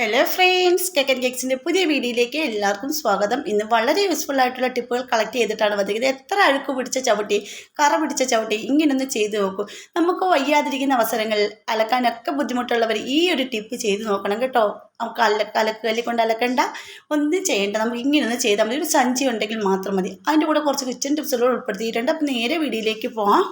Hello friends cake and കേക്സിന്റെ പുതിയ വീഡിയോയിലേക്ക് എല്ലാവർക്കും സ്വാഗതം. ഇന്ന് വളരെ യൂസ്ഫുൾ ആയിട്ടുള്ള ടിപ്പുകൾ കളക്ട് ചെയ്തിട്ടാണ് വന്നിരിക്കുന്നത്. എത്ര അഴുക്ക് പിടിച്ച ചവിട്ടി കറ പിടിച്ച ചവിട്ടി ഇങ്ങനൊന്ന് ചെയ്ത് നോക്കൂ. നമുക്ക് വയ്യാതിരിക്കുന്ന അവസരങ്ങളിൽ അലക്കാനൊക്കെ ബുദ്ധിമുട്ടുള്ളവർ ഈ ഒരു ടിപ്പ് ചെയ്ത് നോക്കണം കേട്ടോ. നമുക്ക് അലക്ക അലക്കുകല്ലി കൊണ്ട് അലക്കണ്ട. ഒന്നും ചെയ്യേണ്ട. നമുക്ക് ഇങ്ങനൊന്ന് ചെയ്താൽ മതി. ഒരു സഞ്ചി ഉണ്ടെങ്കിൽ മാത്രം മതി. അതിന്റെ കൂടെ കുറച്ച് കിച്ചൺ ടിപ്സുകൾ ഉൾപ്പെടുത്തിയിട്ടുണ്ട്. അപ്പോൾ നേരെ വീഡിയോയിലേക്ക് പോവാം.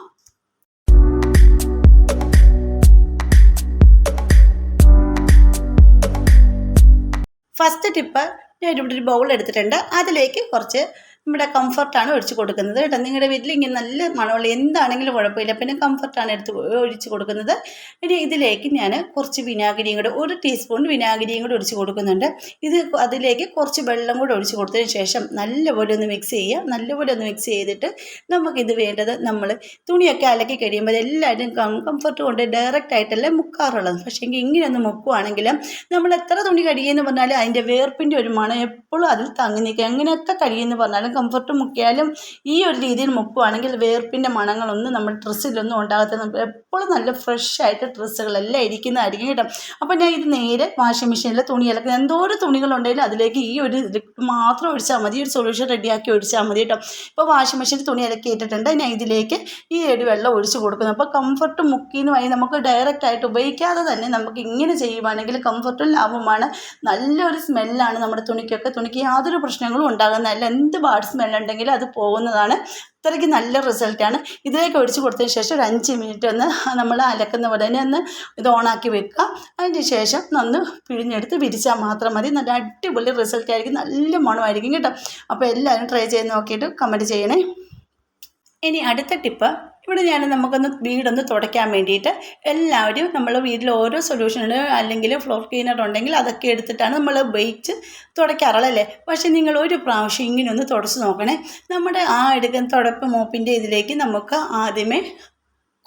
ഫസ്റ്റ് ടിപ്പ് ഞാൻ ഇവിടെ ഒരു ബൗൾ എടുത്തിട്ടുണ്ട്. അതിലേക്ക് കുറച്ച് നമ്മുടെ കംഫർട്ടാണ് ഒഴിച്ച് കൊടുക്കുന്നത് കേട്ടോ. നിങ്ങളുടെ വീട്ടിൽ ഇങ്ങനെ നല്ല മണമുള്ള എന്താണെങ്കിലും കുഴപ്പമില്ല. പിന്നെ കംഫർട്ടാണ് എടുത്ത് ഒഴിച്ച് കൊടുക്കുന്നത്. ഇനി ഇതിലേക്ക് ഞാൻ കുറച്ച് വിനാഗിരിയും കൂടെ ഒരു ടീസ്പൂൺ വിനാഗിരിയും കൂടെ ഒഴിച്ച് കൊടുക്കുന്നുണ്ട്. ഇത് അതിലേക്ക് കുറച്ച് വെള്ളം കൂടെ ഒഴിച്ച് കൊടുത്തതിന് ശേഷം നല്ലപോലെ ഒന്ന് മിക്സ് ചെയ്യുക. നല്ലപോലെ ഒന്ന് മിക്സ് ചെയ്തിട്ട് നമുക്കിത് വേണ്ടത് നമ്മൾ തുണിയൊക്കെ അലക്കി കഴിയുമ്പോൾ എല്ലാവരും കംഫർട്ട് കൊണ്ട് ഡയറക്റ്റ് ആയിട്ടല്ലേ മുക്കാറുള്ളത്. പക്ഷേ എങ്കിൽ ഇങ്ങനെ ഒന്ന് മുക്കുവാണെങ്കിൽ നമ്മൾ എത്ര തുണി കഴിയുമെന്ന് പറഞ്ഞാൽ അതിന്റെ വേർപ്പിന്റെ ഒരു മണം എപ്പോഴും അതിൽ തങ്ങി നിൽക്കുക എങ്ങനെയൊക്കെ കഴിയുമെന്ന് പറഞ്ഞാലും കംഫർട്ട് മുക്കിയാലും ഈ ഒരു രീതിയിൽ മുക്കുവാണെങ്കിൽ വേർപ്പിന്റെ മണങ്ങളൊന്നും നമ്മുടെ ഡ്രസ്സിലൊന്നും ഉണ്ടാകത്ത എപ്പോഴും നല്ല ഫ്രഷ് ആയിട്ട് ഡ്രസ്സുകളെല്ലാം ഇരിക്കുന്നതായിരിക്കും കേട്ടോ. അപ്പോൾ ഞാൻ ഇത് നേരെ വാഷിംഗ് മെഷീനിൽ തുണി അലക്കുന്നത് എന്തോരം തുണികളുണ്ടെങ്കിലും അതിലേക്ക് ഈ ഒരു മാത്രം ഒഴിച്ചാൽ മതി ഒരു സൊല്യൂഷൻ റെഡിയാക്കി ഒഴിച്ചാൽ മതി കേട്ടോ. ഇപ്പോൾ വാഷിംഗ് മെഷീനിൽ തുണി അലക്കി ഇട്ടിട്ടുണ്ട് ഞാൻ ഇതിലേക്ക് ഈ ഒരു വെള്ളം ഒഴിച്ച് കൊടുക്കുന്നു. അപ്പോൾ കംഫർട്ട് മുക്കിന്ന് വഴി നമുക്ക് ഡയറക്റ്റ് ആയിട്ട് ഉപയോഗിക്കാതെ തന്നെ നമുക്ക് ഇങ്ങനെ ചെയ്യുവാണെങ്കിൽ കംഫർട്ടും ലാഭമാണ് നല്ലൊരു സ്മെല്ലാണ് നമ്മുടെ തുണിക്കൊക്കെ തുണിക്ക് യാതൊരു പ്രശ്നങ്ങളും ഉണ്ടാകുന്നതല്ല എന്ത് ബാഡ് സ്മെല്ലുണ്ടെങ്കിലും അത് പോകുന്നതാണ് അത്രയ്ക്ക് നല്ല റിസൾട്ടാണ് ഇതിലേക്ക് ഒഴിച്ച് കൊടുത്തതിന് ശേഷം ഒരു അഞ്ച് മിനിറ്റ് ഒന്ന് നമ്മൾ അലക്കുന്ന പോലെ തന്നെ ഒന്ന് ഇത് ഓണാക്കി വെക്കുക. അതിന് ശേഷം ഒന്ന് പിഴിഞ്ഞെടുത്ത് വിരിച്ചാൽ മാത്രം മതി. നല്ല അടിപൊളി റിസൾട്ടായിരിക്കും നല്ല മണമായിരിക്കും കേട്ടോ. അപ്പോൾ എല്ലാവരും ട്രൈ ചെയ്ത് നോക്കിയിട്ട് കമന്റ് ചെയ്യണേ. ഇനി അടുത്ത ടിപ്പ് ഇവിടെ ഞാൻ നമുക്കൊന്ന് വീടൊന്ന് തുടയ്ക്കാൻ വേണ്ടിയിട്ട് എല്ലാവരും നമ്മൾ വീട്ടിൽ ഓരോ സൊല്യൂഷനുണ്ട് അല്ലെങ്കിൽ ഫ്ലോർ ക്ലീനർ ഉണ്ടെങ്കിൽ അതൊക്കെ എടുത്തിട്ടാണ് നമ്മൾ ഉപയോഗിച്ച് തുടയ്ക്കാറുള്ളത് അല്ലേ? പക്ഷേ നിങ്ങൾ ഒരു പ്രാവശ്യം ഇങ്ങനെ ഒന്ന് തുടച്ച് നോക്കണേ. നമ്മുടെ ആ എടുക്കുന്ന തുടപ്പ് മോപ്പിന്റെ ഇതിലേക്ക് നമുക്ക് ആദ്യമേ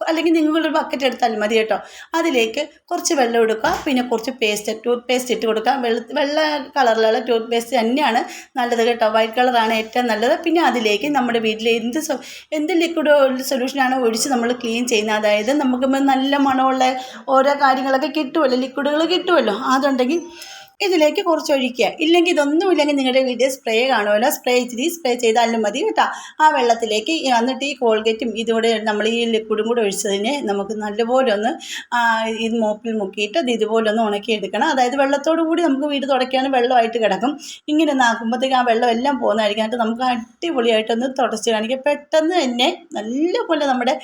അല്ലെങ്കിൽ നിങ്ങളൊരു ബക്കറ്റ് എടുത്താൽ മതി കേട്ടോ. അതിലേക്ക് കുറച്ച് വെള്ളം എടുക്കുക. പിന്നെ കുറച്ച് പേസ്റ്റ് ടൂത്ത് പേസ്റ്റ് ഇട്ട് കൊടുക്കുക. വെള്ള വെള്ള കളറിലുള്ള ടൂത്ത് പേസ്റ്റ് തന്നെയാണ് നല്ലത് കേട്ടോ. വൈറ്റ് കളറാണ് ഏറ്റവും നല്ലത്. പിന്നെ അതിലേക്ക് നമ്മുടെ വീട്ടിലെ എന്ത് എന്ത് ലിക്വിഡ് സൊല്യൂഷനാണ് ഒഴിച്ച് നമ്മൾ ക്ലീൻ ചെയ്യുന്നത്. അതായത് നമുക്ക് നല്ല മണമുള്ള ഓരോ കാര്യങ്ങളൊക്കെ കിട്ടുമല്ലോ ലിക്വിഡുകൾ കിട്ടുമല്ലോ അതുണ്ടെങ്കിൽ ഇതിലേക്ക് കുറച്ച് ഒഴിക്കുക ഇല്ലെങ്കിൽ ഇതൊന്നും ഇല്ലെങ്കിൽ നിങ്ങളുടെ വീട്ടിൽ സ്പ്രേ കാണുമല്ലോ. സ്പ്രേ ഇച്ചിരി സ്പ്രേ ചെയ്താലും മതി കേട്ടോ. ആ വെള്ളത്തിലേക്ക് എന്നിട്ട് ഈ കോൾഗേറ്റും ഇതുകൂടെ നമ്മൾ ഈ ലിക്വിഡും കൂടെ ഒഴിച്ചതിനെ നമുക്ക് നല്ലപോലെ ഒന്ന് ഇത് മോപ്പിൽ മുക്കിയിട്ട് അത് ഇതുപോലെ ഒന്ന് ഉണക്കിയെടുക്കണം. അതായത് വെള്ളത്തോടു കൂടി നമുക്ക് വീട് തുടയ്ക്കാനും വെള്ളമായിട്ട് കിടക്കും. ഇങ്ങനെ നാക്കുമ്പോഴത്തേക്ക് ആ വെള്ളം എല്ലാം പോകുന്നതായിരിക്കും. നമുക്ക് അടിപൊളിയായിട്ടൊന്ന് തുടച്ച് കാണിക്കുക പെട്ടെന്ന് തന്നെ നല്ലപോലെ നമ്മുടെ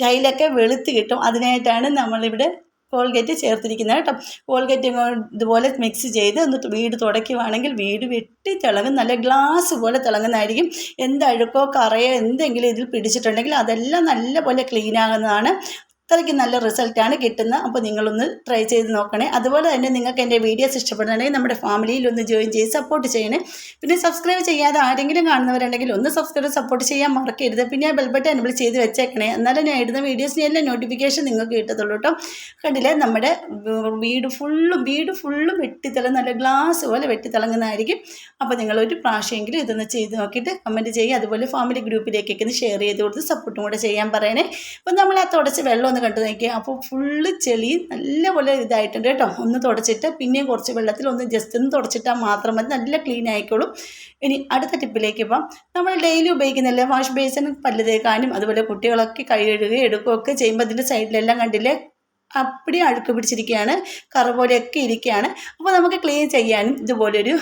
ടൈലൊക്കെ വെളുത്ത് കിട്ടും. അതിനായിട്ടാണ് നമ്മളിവിടെ കോൾഗേറ്റ് ചേർത്തിരിക്കുന്നത് കേട്ടോ. കോൾഗേറ്റ് ഇതുപോലെ മിക്സ് ചെയ്ത് ഒന്ന് വീട് തുടയ്ക്കുവാണെങ്കിൽ വീട് വെട്ടി തിളങ്ങും. നല്ല ഗ്ലാസ് പോലെ തിളങ്ങുന്നതായിരിക്കും. എന്ത് അഴുക്കോ കറയോ എന്തെങ്കിലും ഇതിൽ പിടിച്ചിട്ടുണ്ടെങ്കിൽ അതെല്ലാം നല്ലപോലെ ക്ലീൻ ആകുന്നതാണ്. അത്രയ്ക്ക് നല്ല റിസൾട്ടാണ് കിട്ടുന്നത്. അപ്പോൾ നിങ്ങളൊന്ന് ട്രൈ ചെയ്ത് നോക്കണേ. അതുപോലെ തന്നെ നിങ്ങൾക്ക് എന്റെ വീഡിയോസ് ഇഷ്ടപ്പെടുന്നുണ്ടെങ്കിൽ നമ്മുടെ ഫാമിലിയിൽ ഒന്ന് ജോയിൻ ചെയ്ത് സപ്പോർട്ട് ചെയ്യണേ. പിന്നെ സബ്സ്ക്രൈബ് ചെയ്യാതെ ആരെങ്കിലും കാണുന്നവരുണ്ടെങ്കിൽ ഒന്ന് സബ്സ്ക്രൈബ് സപ്പോർട്ട് ചെയ്യാൻ മറക്കരുത്. പിന്നെ ആ ബെൽബട്ടൺ എനബിൾ ചെയ്ത് വെച്ചേക്കണേ. എന്നാലും ഞാൻ ഇടുന്ന വീഡിയോസിന് എല്ലാം നോട്ടിഫിക്കേഷൻ നിങ്ങൾക്ക് കിട്ടത്തുള്ളൂ കേട്ടോ. കണ്ടില്ലേ? നമ്മുടെ വീട് ഫുള്ളും വീട് ഫുള്ളും വെട്ടിത്തിളങ്ങ നല്ല ഗ്ലാസ് പോലെ വെട്ടിത്തിളങ്ങുന്നതായിരിക്കും. അപ്പോൾ നിങ്ങളൊരു പ്രാവശ്യമെങ്കിലും ഇതൊന്ന് ചെയ്ത് നോക്കിയിട്ട് കമന്റ് ചെയ്യുക. അതുപോലെ ഫാമിലി ഗ്രൂപ്പിലേക്കൊക്കെ ഒന്ന് ഷെയർ ചെയ്ത് കൊടുത്ത് സപ്പോർട്ടും കൂടെ ചെയ്യാൻ പറയണേ. അപ്പോൾ നമ്മൾ ആ തുടച്ച് വെള്ളം കണ്ടു നോക്കിയാൽ അപ്പോൾ ഫുള്ള് ചെളി നല്ലപോലെ ഇതായിട്ടുണ്ട് കേട്ടോ. ഒന്ന് തുടച്ചിട്ട് പിന്നെയും കുറച്ച് വെള്ളത്തിൽ ഒന്ന് ജസ്റ്റ് ഒന്ന് തുടച്ചിട്ടാൽ മാത്രം മതി. നല്ല ക്ലീൻ ആയിക്കോളും. ഇനി അടുത്ത ടിപ്പിലേക്ക് പോകാം നമ്മൾ ഡെയിലി ഉപയോഗിക്കുന്നില്ലേ വാഷ് ബേസിൻ പല്ല് തേക്കാനും അതുപോലെ കുട്ടികളൊക്കെ കഴുകുകയും എടുക്കുകയൊക്കെ ചെയ്യുമ്പോൾ അതിന്റെ സൈഡിലെല്ലാം കണ്ടില്ലേ? അപ്പടി അഴുക്ക് പിടിച്ചിരിക്കുകയാണ് കറ പോലെയൊക്കെ ഇരിക്കുകയാണ് അപ്പോൾ നമുക്ക് ക്ലീൻ ചെയ്യാനും ഇതുപോലൊരു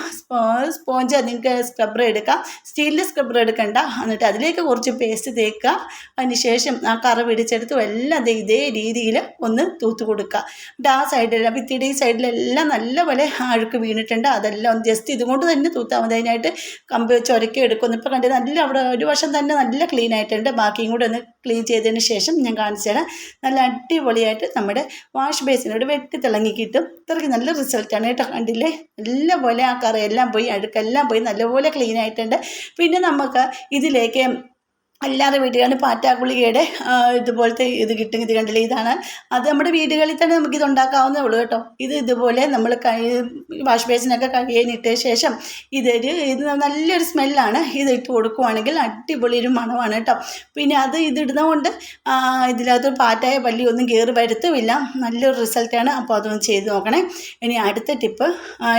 സ്പോഞ്ച് നിങ്ങൾക്ക് സ്ക്രബ്ബർ എടുക്കാം. സ്റ്റീലിന്റെ സ്ക്രബ്ബർ എടുക്കണ്ട. എന്നിട്ട് അതിലേക്ക് കുറച്ച് പേസ്റ്റ് തേക്കുക. അതിന് ശേഷം ആ കറ പിടിച്ചെടുത്ത് എല്ലാം ഇതേ രീതിയിൽ ഒന്ന് തൂത്ത് കൊടുക്കുക. എന്നിട്ട് ആ സൈഡിൽ ഭിത്തിയുടെ ഈ സൈഡിലെല്ലാം നല്ലപോലെ അഴുക്ക് വീണിട്ടുണ്ട്. അതെല്ലാം ഒന്ന് ജസ്റ്റ് ഇതുകൊണ്ട് തന്നെ തൂത്താൽ മതി. അതിനായിട്ട് കമ്പ് വെച്ച് ഉരക്കി എടുക്കുന്നു. ഇപ്പോൾ കണ്ടത് നല്ല അവിടെ ഒരു വശം തന്നെ നല്ല ക്ലീൻ ആയിട്ടുണ്ട്. ബാക്കിയും കൂടെ ഒന്ന് ക്ലീൻ ചെയ്തതിന് ശേഷം ഞാൻ കാണിച്ചു തരാം. നല്ല അടിപൊളിയായിട്ട് നമ്മുടെ വാഷ് ബേസിനോട് വെട്ടി തിളങ്ങി കിട്ടും. ഇത്രയ്ക്ക് നല്ല റിസൾട്ടാണ് കേട്ടോ. കണ്ടില്ലേ? നല്ലപോലെ ആ കറയെല്ലാം പോയി അഴുക്കെല്ലാം പോയി നല്ലപോലെ ക്ലീൻ ആയിട്ടുണ്ട്. പിന്നെ നമുക്ക് ഇതിലേക്ക് അല്ലാതെ വീടുകളിൽ പാറ്റാഗുളികയുടെ ആ, ഇതുപോലത്തെ ഇത് കിട്ടും ഇത് കണ്ടില്ലേ ഇതാണ്. അത് നമ്മുടെ വീടുകളിൽ തന്നെ നമുക്കിത് ഉണ്ടാക്കാവുന്നേ ഉള്ളൂ കേട്ടോ. ഇത് ഇതുപോലെ നമ്മൾ കൈ വാഷ് ബേസിനൊക്കെ കഴുകിയതിനിട്ട ശേഷം ഇതൊരു ഇത് നല്ലൊരു സ്മെല്ലാണ് ഇത് ഇട്ട് കൊടുക്കുവാണെങ്കിൽ അടിപൊളി ഒരു മണമാണ് കേട്ടോ. പിന്നെ അത് ഇതിടുന്നത് കൊണ്ട് ഇതിനകത്ത് പാറ്റായ പല്ലി ഒന്നും കയറി വരുത്തുമില്ല. നല്ലൊരു റിസൾട്ടാണ് അപ്പോൾ അതൊന്ന് ചെയ്ത് നോക്കണേ. ഇനി അടുത്ത ടിപ്പ്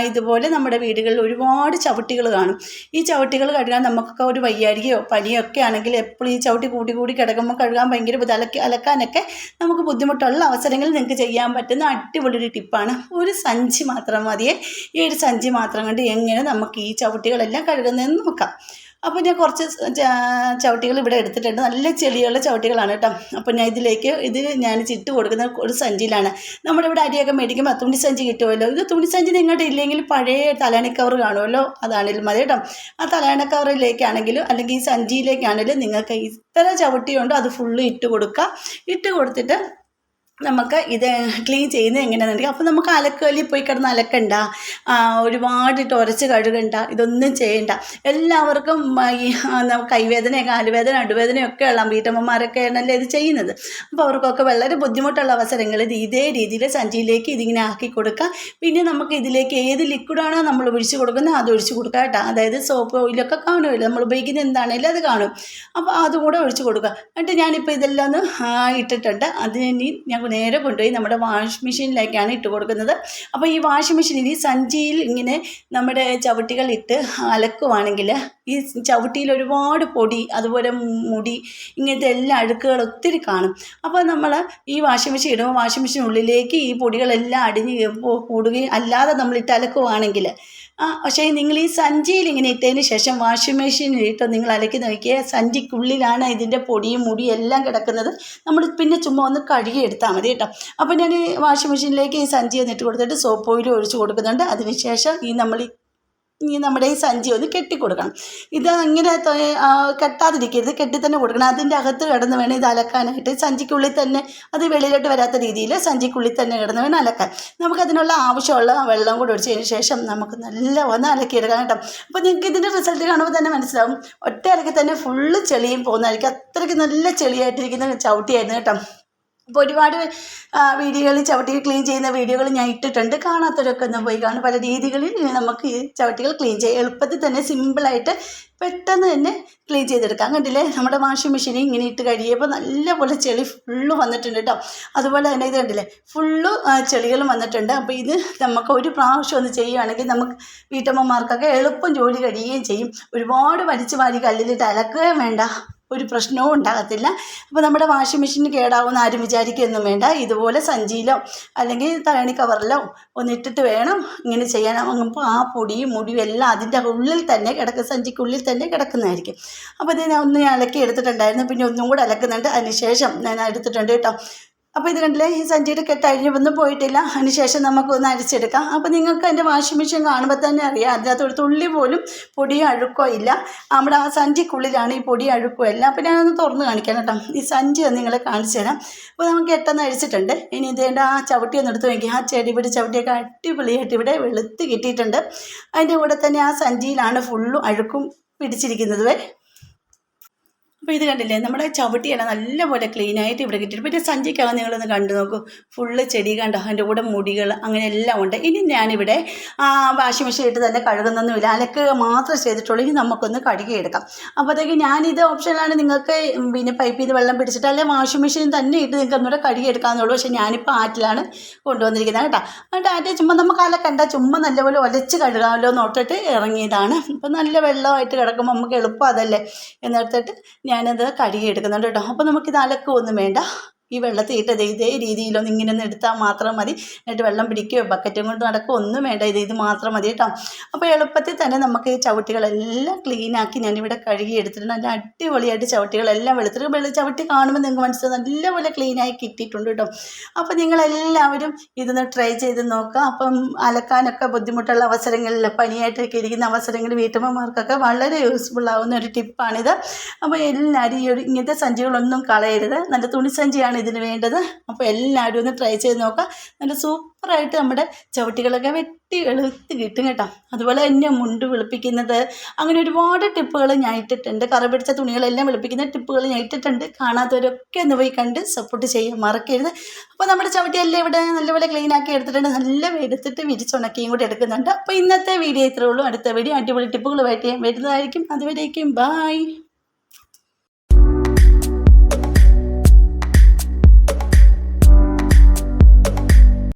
ഇതുപോലെ നമ്മുടെ വീടുകളിൽ ഒരുപാട് ചവിട്ടികൾ കാണും. ഈ ചവിട്ടികൾ കഴുകാൻ നമുക്കൊക്കെ ഒരു വയ്യാരികയോ പനിയൊക്കെ ആണെങ്കിൽ എപ്പോഴും ഈ ചവിട്ടി കൂടി കൂടി കിടക്കുമ്പോൾ കഴുകാൻ ഭയങ്കര അലക്കി അലക്കാനൊക്കെ നമുക്ക് ബുദ്ധിമുട്ടുള്ള അവസരങ്ങളിൽ നിങ്ങൾക്ക് ചെയ്യാൻ പറ്റുന്ന അടിപൊളി ഒരു ടിപ്പാണ് ഒരു സഞ്ചി മാത്രം മതിയേ. ഈ ഒരു സഞ്ചി മാത്രം കൊണ്ട് എങ്ങനെ നമുക്ക് ഈ ചവിട്ടികളെല്ലാം കഴുകുന്നതെന്ന് നോക്കാം. അപ്പോൾ ഞാൻ കുറച്ച് ചവിട്ടികൾ ഇവിടെ എടുത്തിട്ടുണ്ട്. നല്ല ചെളിയുള്ള ചവിട്ടികളാണ് കേട്ടോ. അപ്പോൾ ഞാൻ ഇതിലേക്ക് ഇത് ഞാൻ ചിട്ട് കൊടുക്കുന്ന ഒരു സഞ്ചിയിലാണ്. നമ്മുടെ ഇവിടെ അരിയൊക്കെ മേടിക്കുമ്പോൾ തുണി സഞ്ചി കിട്ടുമല്ലോ? ഇത് തുണി സഞ്ചി നിങ്ങളുടെ ഇല്ലെങ്കിൽ പഴയ തലാണി കവർ കാണുമല്ലോ? അതാണെങ്കിലും മതി കേട്ടോ. ആ തലാണി കവറിലേക്കാണെങ്കിലും അല്ലെങ്കിൽ ഈ സഞ്ചിയിലേക്കാണെങ്കിലും നിങ്ങൾക്ക് ഇത്ര ചവിട്ടിയുണ്ടോ അത് ഫുള്ള് ഇട്ട് കൊടുക്കുക ഇട്ട് കൊടുത്തിട്ട് നമുക്ക് ഇത് ക്ലീൻ ചെയ്യുന്നത് എങ്ങനെയാണെന്നുണ്ടെങ്കിൽ അപ്പോൾ നമുക്ക് അലക്കുകല്ലിൽ പോയി കിടന്ന് അലക്കണ്ട. ഒരുപാട് ഉരച്ച് കഴുകണ്ട. ഇതൊന്നും ചെയ്യണ്ട. എല്ലാവർക്കും ഈ കൈവേദന കാലുവേദന നടുവേദനയൊക്കെ ഉള്ള വീട്ടമ്മമാരൊക്കെ ആണല്ലോ ഇത് ചെയ്യുന്നത്. അപ്പോൾ അവർക്കൊക്കെ വളരെ ബുദ്ധിമുട്ടുള്ള അവസരങ്ങളിൽ ഇത് രീതിയിൽ സഞ്ചിയിലേക്ക് ഇതിങ്ങനെ ആക്കി കൊടുക്കുക. പിന്നെ നമുക്ക് ഇതിലേക്ക് ഏത് ലിക്വിഡാണോ നമ്മൾ ഒഴിച്ച് കൊടുക്കുന്നത് അത് ഒഴിച്ച് കൊടുക്കുക കേട്ടോ. അതായത് സോപ്പ് ഓയിലൊക്കെ കാണുമല്ലോ. നമ്മൾ ഉപയോഗിക്കുന്ന എന്താണെങ്കിലും അത് കാണും. അപ്പോൾ അതുകൂടെ ഒഴിച്ച് കൊടുക്കുക. എന്നിട്ട് ഞാനിപ്പോൾ ഇതെല്ലാം ഒന്ന് ഇട്ടിട്ടുണ്ട്. അതിന് ഞാൻ നേരെ കൊണ്ടുപോയി നമ്മുടെ വാഷ് മെഷീനിലേക്കാണ് ഇട്ട് കൊടുക്കുന്നത്. അപ്പോൾ ഈ വാഷിംഗ് മെഷീനിൽ ഈ സഞ്ചിയിൽ ഇങ്ങനെ നമ്മുടെ ചവിട്ടികൾ ഇട്ട് അലക്കുവാണെങ്കിൽ ഈ ചവിട്ടിയിൽ ഒരുപാട് പൊടി അതുപോലെ മുടി ഇങ്ങനത്തെ എല്ലാ അഴുക്കുകൾ ഒത്തിരി കാണും. അപ്പോൾ നമ്മൾ ഈ വാഷിംഗ് മെഷീൻ ഇടുമ്പോൾ വാഷിംഗ് മെഷീനുള്ളിലേക്ക് ഈ പൊടികളെല്ലാം അടിഞ്ഞ് കൂടുകയും അല്ലാതെ നമ്മളിട്ട് അലക്കുവാണെങ്കിൽ ആ പക്ഷേ നിങ്ങൾ ഈ സഞ്ചിയിൽ ഇങ്ങനെ ഇട്ടതിന് ശേഷം വാഷിംഗ് മെഷീനിൽ ഇട്ട് നിങ്ങൾ അലക്കി നോക്കിയ സഞ്ചിക്കുള്ളിലാണ് ഇതിന്റെ പൊടിയും മുടിയും എല്ലാം കിടക്കുന്നത്. നമ്മൾ പിന്നെ ചുമ്മാ ഒന്ന് കഴുകി എടുത്താൽ മതി കേട്ടോ. അപ്പോൾ ഞാൻ വാഷിംഗ് മെഷീനിലേക്ക് ഈ സഞ്ചി ഒന്ന് ഇട്ട് കൊടുത്തിട്ട് സോപ്പ് ഓയിലും ഒഴിച്ച് കൊടുക്കുന്നുണ്ട്. അതിനുശേഷം ഈ നമ്മൾ ഈ നമ്മുടെ ഈ സഞ്ചി ഒന്ന് കെട്ടിക്കൊടുക്കണം. ഇത് ഇങ്ങനെ കെട്ടാതിരിക്കരുത്. കെട്ടി തന്നെ കൊടുക്കണം. അതിന്റെ അകത്ത് കിടന്ന് വേണം ഇത് അലക്കാനായിട്ട്. സഞ്ചിക്കുള്ളിൽ തന്നെ അത് വെളിയിലോട്ട് വരാത്ത രീതിയിൽ സഞ്ചിക്കുള്ളിൽ തന്നെ കിടന്ന് വേണം അലക്കാൻ. നമുക്കതിനുള്ള ആവശ്യമുള്ള വെള്ളം കൂടെ ഒഴിച്ചതിന് ശേഷം നമുക്ക് നല്ല ഒന്ന് അലക്കിയെടുക്കാം കേട്ടോ. അപ്പോൾ നിങ്ങൾക്ക് ഇതിന്റെ റിസൾട്ട് കാണുമ്പോൾ തന്നെ മനസ്സിലാവും. ഒറ്റ അലക്കി തന്നെ ഫുള്ള് ചെളിയും പോകുന്നതായിരിക്കും. അത്രയ്ക്ക് നല്ല ചെളിയായിട്ടിരിക്കുന്ന ചവിട്ടിയായിരുന്നു കേട്ടോ. അപ്പോൾ ഒരുപാട് വീഡിയോകളിൽ ചവിട്ടികൾ ക്ലീൻ ചെയ്യുന്ന വീഡിയോകൾ ഞാൻ ഇട്ടിട്ടുണ്ട്. കാണാത്തവരൊക്കെ ഒന്ന് പോയി കാണും. പല രീതികളിൽ നമുക്ക് ഈ ചവിട്ടികൾ ക്ലീൻ ചെയ്യാം. എളുപ്പത്തിൽ തന്നെ സിമ്പിളായിട്ട് പെട്ടെന്ന് തന്നെ ക്ലീൻ ചെയ്തെടുക്കാം. കണ്ടില്ലേ? നമ്മുടെ വാഷിംഗ് മെഷീനിൽ ഇങ്ങനെ ഇട്ട് കഴിയുമ്പോൾ നല്ലപോലെ ചെളി ഫുള്ള് വന്നിട്ടുണ്ട് കേട്ടോ അതുപോലെ തന്നെ ഇത് കണ്ടില്ലേ? ഫുള്ള് ചെളികളും വന്നിട്ടുണ്ട്. അപ്പോൾ ഇത് നമുക്ക് ഒരു പ്രാവശ്യം ഒന്ന് ചെയ്യുകയാണെങ്കിൽ നമുക്ക് വീട്ടമ്മമാർക്കൊക്കെ എളുപ്പം ജോലി കഴിയുകയും ചെയ്യും. ഒരുപാട് വലിച്ചു വാരി കല്ലിലിട്ട് അലക്കുകയും വേണ്ട. ഒരു പ്രശ്നവും ഉണ്ടാകത്തില്ല. അപ്പോൾ നമ്മുടെ വാഷിംഗ് മെഷീൻ കേടാവുമെന്ന് ആരും വിചാരിക്കുകയൊന്നും വേണ്ട. ഇതുപോലെ സഞ്ചിയിലോ അല്ലെങ്കിൽ തലണി കവറിലോ ഒന്നിട്ടിട്ട് വേണം ഇങ്ങനെ ചെയ്യാൻ. അപ്പോൾ ആ പൊടിയും മുടിയും എല്ലാം അതിന്റെ ഉള്ളിൽ തന്നെ കിടക്കുന്ന സഞ്ചിക്കുള്ളിൽ തന്നെ കിടക്കുന്നതായിരിക്കും. അപ്പോൾ ഇത് ഒന്ന് ഞാൻ അലക്കി എടുത്തിട്ടുണ്ടായിരുന്നു പിന്നെ ഒന്നും കൂടെ അലക്കുന്നുണ്ട്. അതിന് ശേഷം ഞാൻ എടുത്തിട്ടുണ്ട് കേട്ടോ. അപ്പോൾ ഇത് കണ്ടില്ലേ ഈ സഞ്ചിയുടെ കെട്ട് അഴിഞ്ഞൊന്നും പോയിട്ടില്ല. അതിനുശേഷം നമുക്ക് നമുക്കൊന്ന് അരിച്ചെടുക്കാം. അപ്പോൾ നിങ്ങൾക്ക് അതിന്റെ വാഷിംഗ് മെഷീൻ കാണുമ്പോൾ തന്നെ അറിയാം. അതിനകത്ത് ഒരു തുള്ളി പോലും പൊടിയോ അഴുക്കോ ഇല്ല. നമ്മുടെ ആ സഞ്ചിക്കുള്ളിലാണ് ഈ പൊടി അഴുക്കോ എല്ലാം അപ്പോൾ ഞാനൊന്ന് തുറന്ന് കാണിക്കാം കേട്ടോ. ഈ സഞ്ചി നിങ്ങളെ കാണിച്ചു തരാം. അപ്പോൾ നമുക്ക് എട്ടെന്ന് അഴിച്ചിട്ടുണ്ട് ഇനി ഇതേണ്ട ആ ചവിട്ടി ഒന്ന് എടുത്ത് നോക്കി ആ ചെടിപിടി ചവിട്ടിയൊക്കെ അടിപൊളിയായിട്ട് ഇവിടെ വെളുത്ത് കിട്ടിയിട്ടുണ്ട്. അതിന്റെ കൂടെ തന്നെ ആ സഞ്ചിയിലാണ് ഫുള്ളും അഴുക്കും പിടിച്ചിരിക്കുന്നത് അപ്പോൾ ഇത് കണ്ടില്ലേ? നമ്മുടെ ചവിട്ടിയാണ് നല്ലപോലെ ക്ലീനായിട്ട് ഇവിടെ കിട്ടിയിട്ട് പിന്നെ സഞ്ചിക്കകം നിങ്ങളൊന്ന് കണ്ടു നോക്കൂ. ഫുള്ള് ചെടി കണ്ടോ? അതിന്റെ കൂടെ മുടികൾ അങ്ങനെ എല്ലാം ഉണ്ട്. ഇനി ഞാനിവിടെ വാഷിംഗ് മെഷീൻ ഇട്ട് തന്നെ കഴുകുന്നൊന്നുമില്ല. അലക്കുക മാത്രം ചെയ്തിട്ടുള്ളൂ. ഇനി നമുക്കൊന്ന് കഴുകിയെടുക്കാം അപ്പോഴത്തേക്ക് ഞാനിത് ഓപ്ഷനിലാണ് നിങ്ങൾക്ക് പിന്നെ പൈപ്പിൽ നിന്ന് വെള്ളം പിടിച്ചിട്ട് അല്ലെങ്കിൽ വാഷിംഗ് മെഷീൻ തന്നെ ഇട്ട് നിങ്ങൾക്ക് ഒന്നുകൂടെ കഴുകിയെടുക്കാമെന്നുള്ളൂ പക്ഷേ ഞാനിപ്പോൾ ആറ്റിലാണ് കൊണ്ടുവന്നിരിക്കുന്നത് കേട്ടോ. എന്നിട്ട് ആറ്റിൽ ചുമ്മാ നമുക്ക് അലക്കണ്ട. ചുമ്മാ നല്ലപോലെ ഒലച്ച് കഴുകാമല്ലോ എന്ന് ഓർത്തിട്ട് ഇറങ്ങിയതാണ്. അപ്പോൾ നല്ല വെള്ളമായിട്ട് കിടക്കുമ്പോൾ നമുക്ക് എളുപ്പം അതല്ലേ? എന്നെടുത്തിട്ട് ഞാനത് കഴുകി എടുക്കുന്നുണ്ട് കേട്ടോ. അപ്പോൾ നമുക്കിത് അലക്കുകയൊന്നും വേണ്ട. ഈ വെള്ളത്തിൽ ഇത് ഇതേ രീതിയിലൊന്ന് ഇങ്ങനെ ഒന്ന് എടുത്താൽ മാത്രം മതി. എന്നിട്ട് വെള്ളം പിടിക്കുകയോ ബക്കറ്റും കൊണ്ട് നടക്കുകയോ ഒന്നും വേണ്ട. ഇത് ഇത് മാത്രം മതി കേട്ടോ. അപ്പോൾ എളുപ്പത്തിൽ തന്നെ നമുക്ക് ഈ ചവിട്ടികളെല്ലാം ക്ലീനാക്കി ഞാനിവിടെ കഴുകി എടുത്തിട്ടുണ്ട്. നല്ല അടിപൊളിയായിട്ട് ചവിട്ടികളെല്ലാം വെളുത്തിട്ട് വെള്ള ചവിട്ടി കാണുമ്പോൾ നിങ്ങൾക്ക് മനസ്സിലാവും നല്ലപോലെ ക്ലീനായി കിട്ടിയിട്ടുണ്ട് കേട്ടോ. അപ്പോൾ നിങ്ങളെല്ലാവരും ഇതൊന്ന് ട്രൈ ചെയ്ത് നോക്കുക. അപ്പം അലക്കാനൊക്കെ ബുദ്ധിമുട്ടുള്ള അവസരങ്ങളിൽ പനിയായിട്ടൊക്കെ ഇരിക്കുന്ന അവസരങ്ങളിൽ വീട്ടമ്മമാർക്കൊക്കെ വളരെ യൂസ്ഫുൾ ആവുന്ന ഒരു ടിപ്പാണിത് അപ്പോൾ എല്ലാവരും ഈ ഒരു ഇങ്ങനത്തെ സഞ്ചികളൊന്നും കളയരുത്. നല്ല തുണി സഞ്ചിയാണ് ഇതിന് വേണ്ടത്. അപ്പോൾ എല്ലാവരും ഒന്ന് ട്രൈ ചെയ്ത് നോക്കാം. നല്ല സൂപ്പറായിട്ട് നമ്മുടെ ചവിട്ടികളൊക്കെ വെട്ടി വെളുത്ത് കിട്ടും കേട്ടോ. അതുപോലെ തന്നെ മുണ്ട് വെളുപ്പിക്കുന്നത്. അങ്ങനെ ഒരുപാട് ടിപ്പുകൾ ഞാൻ ഇട്ടിട്ടുണ്ട്. കറ പിടിച്ച തുണികളെല്ലാം വെളുപ്പിക്കുന്ന ടിപ്പുകൾ ഞാൻ ഇട്ടിട്ടുണ്ട്. കാണാത്തവരൊക്കെ ഒന്ന് പോയി കണ്ട് സപ്പോർട്ട് ചെയ്യാൻ മറക്കരുത്. അപ്പോൾ നമ്മുടെ ചവിട്ടിയെല്ലാം ഇവിടെ നല്ലപോലെ ക്ലീൻ ആക്കി എടുത്തിട്ടുണ്ട്. നല്ല എടുത്തിട്ട് വിരിച്ചുണക്കിയും കൂടി എടുക്കുന്നുണ്ട്. അപ്പോൾ ഇന്നത്തെ വീഡിയോ ഇത്രേ ഉള്ളൂ. അടുത്ത വീഡിയോ അടിപൊളി ടിപ്പുകളുമായിട്ട് ഞാൻ വരുന്നതായിരിക്കും. അതുവരേക്കും ബായ്